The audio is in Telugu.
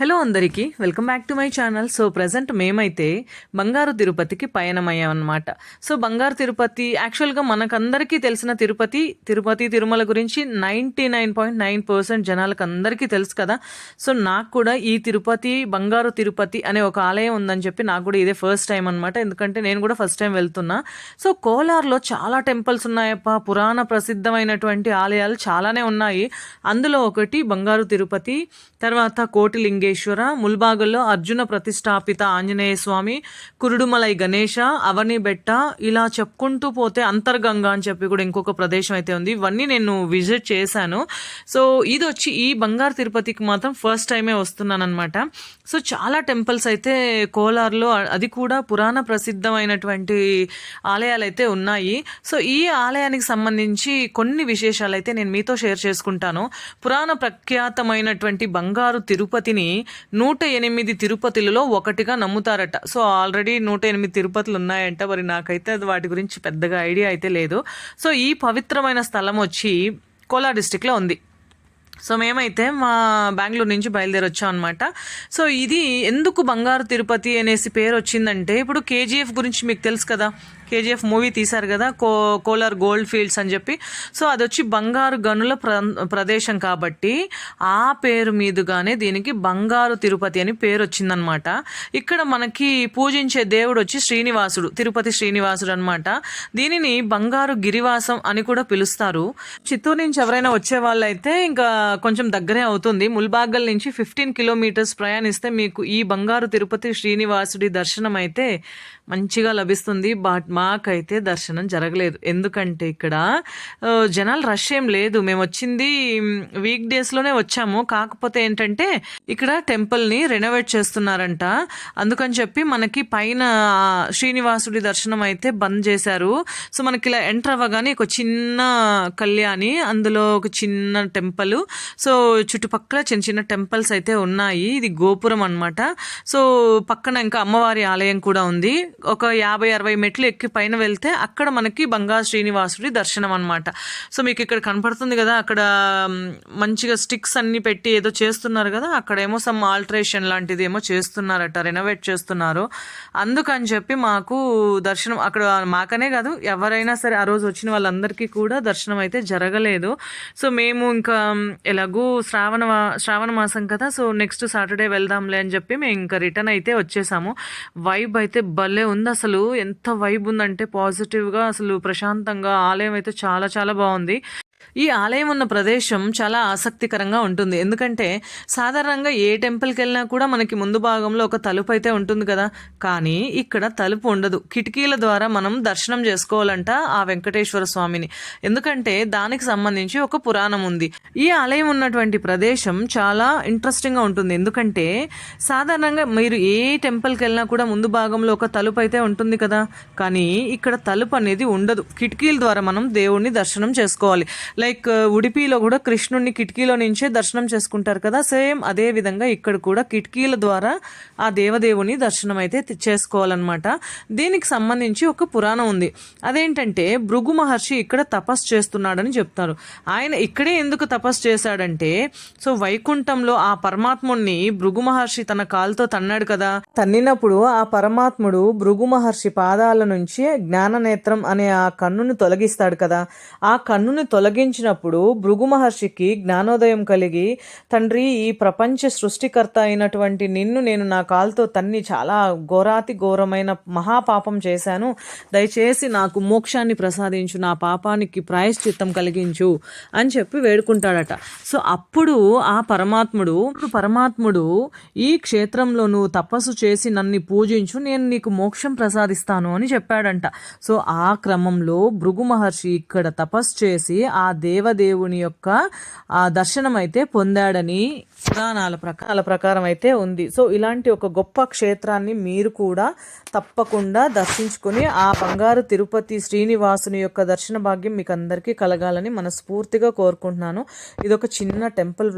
హలో అందరికీ welcome back to my channel. So present మేమైతే బంగారు తిరుపతికి పయనమయ్యాం సో బంగారు తిరుపతి యాక్చువల్గా మనకందరికీ తెలిసిన తిరుపతి తిరుపతి తిరుమల గురించి ninety nine point nine percent జనాలకు అందరికీ తెలుసు కదా. సో నాకు కూడా ఈ తిరుపతి బంగారు తిరుపతి అనే ఒక ఆలయం ఉందని చెప్పి నాకు కూడా ఇదే ఫస్ట్ టైం అనమాట ఎందుకంటే నేను కూడా ఫస్ట్ టైం వెళ్తున్నా. సో కోలార్లో చాలా టెంపుల్స్ ఉన్నాయప్ప. పురాణ ప్రసిద్ధమైనటువంటి ఆలయాలు చాలానే ఉన్నాయి. అందులో ఒకటి బంగారు తిరుపతి తర్వాత కోటిలింగ లింగేశ్వర ముల్బాగుల్లో అర్జున ప్రతిష్టాపిత ఆంజనేయ స్వామి కురుడుమలై గణేష అవనిబెట్ట ఇలా చెప్పుకుంటూ పోతే అంతర్గంగా అని చెప్పి కూడా ఇంకొక ప్రదేశం అయితే ఉంది. ఇవన్నీ నేను విజిట్ చేశాను. సో ఇది వచ్చి ఈ బంగారు తిరుపతికి మాత్రం ఫస్ట్ టైమే వస్తున్నాను అనమాట సో చాలా టెంపుల్స్ అయితే కోలార్లో అది కూడా పురాణ ప్రసిద్ధమైనటువంటి ఆలయాలు అయితే ఉన్నాయి. సో ఈ ఆలయానికి సంబంధించి కొన్ని విశేషాలు అయితే నేను మీతో షేర్ చేసుకుంటాను. పురాణ ప్రఖ్యాతమైనటువంటి బంగారు తిరుపతిని నూట ఎనిమిది తిరుపతిలలో ఒకటిగా నమ్ముతారట. సో ఆల్రెడీ నూట ఎనిమిది తిరుపతులు ఉన్నాయంట. మరి నాకైతే అది వాటి గురించి పెద్దగా ఐడియా అయితే లేదు. సో ఈ పవిత్రమైన స్థలం వచ్చి కోలా డిస్టిక్లో ఉంది. సో మేమైతే మా బెంగళూరు నుంచి బయలుదేరి వచ్చాం అనమాట సో ఇది ఎందుకు బంగారు తిరుపతి అనేసి పేరు వచ్చిందంటే ఇప్పుడు కేజీఎఫ్ గురించి మీకు తెలుసు కదా కేజీఎఫ్ మూవీ తీశారు కదా కో కోలార్ గోల్డ్ ఫీల్డ్స్ అని చెప్పి. సో అది వచ్చి బంగారు గనుల ప్ర ప్రదేశం కాబట్టి ఆ పేరు మీదుగానే దీనికి బంగారు తిరుపతి అని పేరు వచ్చిందనమాట ఇక్కడ మనకి పూజించే దేవుడు వచ్చి శ్రీనివాసుడు తిరుపతి శ్రీనివాసుడు అనమాట దీనిని బంగారు గిరివాసం అని కూడా పిలుస్తారు. చిత్తూరు నుంచి ఎవరైనా వచ్చే వాళ్ళైతే ఇంకా కొంచెం దగ్గరే అవుతుంది. ముల్బాగల్ నుంచి ఫిఫ్టీన్ కిలోమీటర్స్ ప్రయాణిస్తే మీకు ఈ బంగారు తిరుపతి శ్రీనివాసుడి దర్శనం అయితే మంచిగా లభిస్తుంది. బట్ మాకైతే దర్శనం జరగలేదు. ఎందుకంటే ఇక్కడ జనాలు రష్ ఏం లేదు. మేము వచ్చింది వీక్ డేస్లోనే వచ్చాము. కాకపోతే ఏంటంటే ఇక్కడ టెంపుల్ని రెనోవేట్ చేస్తున్నారంట. అందుకని చెప్పి మనకి పైన శ్రీనివాసుడి దర్శనం అయితే బంద్ చేశారు. సో మనకి ఇలా ఎంటర్ అవ్వగానే ఒక చిన్న కళ్యాణి అందులో ఒక చిన్న టెంపుల్ సో చుట్టుపక్కల చిన్న చిన్న టెంపుల్స్ అయితే ఉన్నాయి. ఇది గోపురం అనమాట సో పక్కన ఇంకా అమ్మవారి ఆలయం కూడా ఉంది. ఒక యాభై అరవై మెట్లు ఎక్కి పైన వెళ్తే అక్కడ మనకి బంగారు శ్రీనివాసుడి దర్శనం అనమాట సో మీకు ఇక్కడ కనపడుతుంది కదా అక్కడ మంచిగా స్టిక్స్ అన్ని పెట్టి ఏదో చేస్తున్నారు కదా అక్కడేమో సమ్ ఆల్టరేషన్ లాంటిది ఏమో చేస్తున్నారట రెనోవేట్ చేస్తున్నారు. అందుకని చెప్పి మాకు దర్శనం అక్కడ మాకనే కాదు ఎవరైనా సరే ఆ రోజు వచ్చిన వాళ్ళందరికీ కూడా దర్శనం అయితే జరగలేదు. సో మేము ఇంకా ఎలాగూ శ్రావణ శ్రావణ మాసం కదా సో నెక్స్ట్ సాటర్డే వెళ్దాంలే అని చెప్పి మేము ఇంకా రిటర్న్ అయితే వచ్చేసాము. వైబ్ అయితే భలే ఉంది అసలు. ఎంత వైబ్ ఉందంటే పాజిటివ్గా అసలు ప్రశాంతంగా ఆలయం అయితే చాలా చాలా బాగుంది. ఈ ఆలయం ఉన్న ప్రదేశం చాలా ఆసక్తికరంగా ఉంటుంది. ఎందుకంటే సాధారణంగా ఏ టెంపుల్కి వెళ్ళినా కూడా మనకి ముందు భాగంలో ఒక తలుపు అయితే ఉంటుంది కదా. కానీ ఇక్కడ తలుపు ఉండదు. కిటికీల ద్వారా మనం దర్శనం చేసుకోవాలంట ఆ వెంకటేశ్వర స్వామిని. ఎందుకంటే దానికి సంబంధించి ఒక పురాణం ఉంది. ఈ ఆలయం ఉన్నటువంటి ప్రదేశం చాలా ఇంట్రెస్టింగ్గా ఉంటుంది. ఎందుకంటే సాధారణంగా మీరు ఏ టెంపుల్కి వెళ్ళినా కూడా ముందు భాగంలో ఒక తలుపు అయితే ఉంటుంది కదా. కానీ ఇక్కడ తలుపు అనేది ఉండదు. కిటికీల ద్వారా మనం దేవుణ్ణి దర్శనం చేసుకోవాలి. లైక్ ఉడిపిలో కూడా కృష్ణుడిని కిటికీలో నుంచే దర్శనం చేసుకుంటారు కదా. సేమ్ అదే విధంగా ఇక్కడ కూడా కిటికీల ద్వారా ఆ దేవదేవుని దర్శనం అయితే చేసుకోవాలన్నమాట. దీనికి సంబంధించి ఒక పురాణం ఉంది. అదేంటంటే భృగు మహర్షి ఇక్కడ తపస్సు చేస్తున్నాడని చెప్తారు. ఆయన ఇక్కడే ఎందుకు తపస్సు చేశాడంటే సో వైకుంఠంలో ఆ పరమాత్ముడిని భృగు మహర్షి తన కాలుతో తన్నాడు కదా. తన్నినప్పుడు ఆ పరమాత్ముడు భృగు మహర్షి పాదాల నుంచి జ్ఞాననేత్రం అనే ఆ కన్నుని తొలగిస్తాడు కదా. ఆ కన్నుని తొలగి జన్మించినప్పుడు భృగు మహర్షికి జ్ఞానోదయం కలిగి తండ్రి ఈ ప్రపంచ సృష్టికర్త అయినటువంటి నిన్ను నేను నా కాలుతో తన్ని చాలా ఘోరాతి ఘోరమైన మహాపాపం చేశాను. దయచేసి నాకు మోక్షాన్ని ప్రసాదించు నా పాపానికి ప్రాయశ్చిత్తం కలిగించు అని చెప్పి వేడుకుంటాడట. సో అప్పుడు ఆ పరమాత్ముడు పరమాత్ముడు ఈ క్షేత్రంలో నువ్వు తపస్సు చేసి నన్ను పూజించు నేను నీకు మోక్షం ప్రసాదిస్తాను అని చెప్పాడంట. సో ఆ క్రమంలో భృగు మహర్షి ఇక్కడ తపస్సు చేసి ఆ దేవదేవుని యొక్క ఆ దర్శనం అయితే పొందాడని పురాణాల ప్రకారాల ప్రకారం అయితే ఉంది. సో ఇలాంటి ఒక గొప్ప క్షేత్రాన్ని మీరు కూడా తప్పకుండా దర్శించుకొని ఆ బంగారు తిరుపతి శ్రీనివాసుని యొక్క దర్శన భాగ్యం మీకు అందరికీ కలగాలని మనస్ఫూర్తిగా కోరుకుంటున్నాను. ఇది ఒక చిన్న టెంపుల్